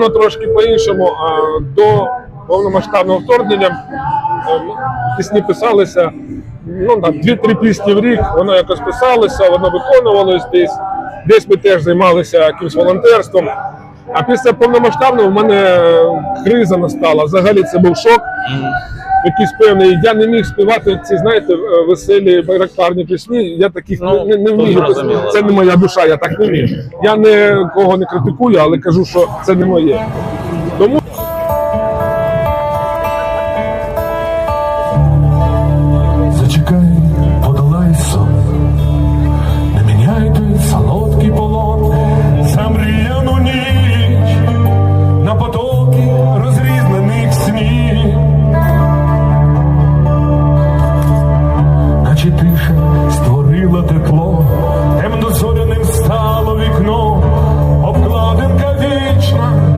Воно трошки по-іншому. До повномасштабного вторгнення пісні писалися. Ну там дві-три пісні в рік, воно якось писалося, воно виконувалось десь. Десь ми теж займалися якимось волонтерством. А після повномасштабного в мене криза настала. Взагалі це був шок. Якийсь певний. Я не міг співати ці, знаєте, е, веселі байрактарні пісні. Я таких Ну, не, не вмію. Це не моя душа, я так не вмію. Я нікого не критикую, але кажу, що це не моє.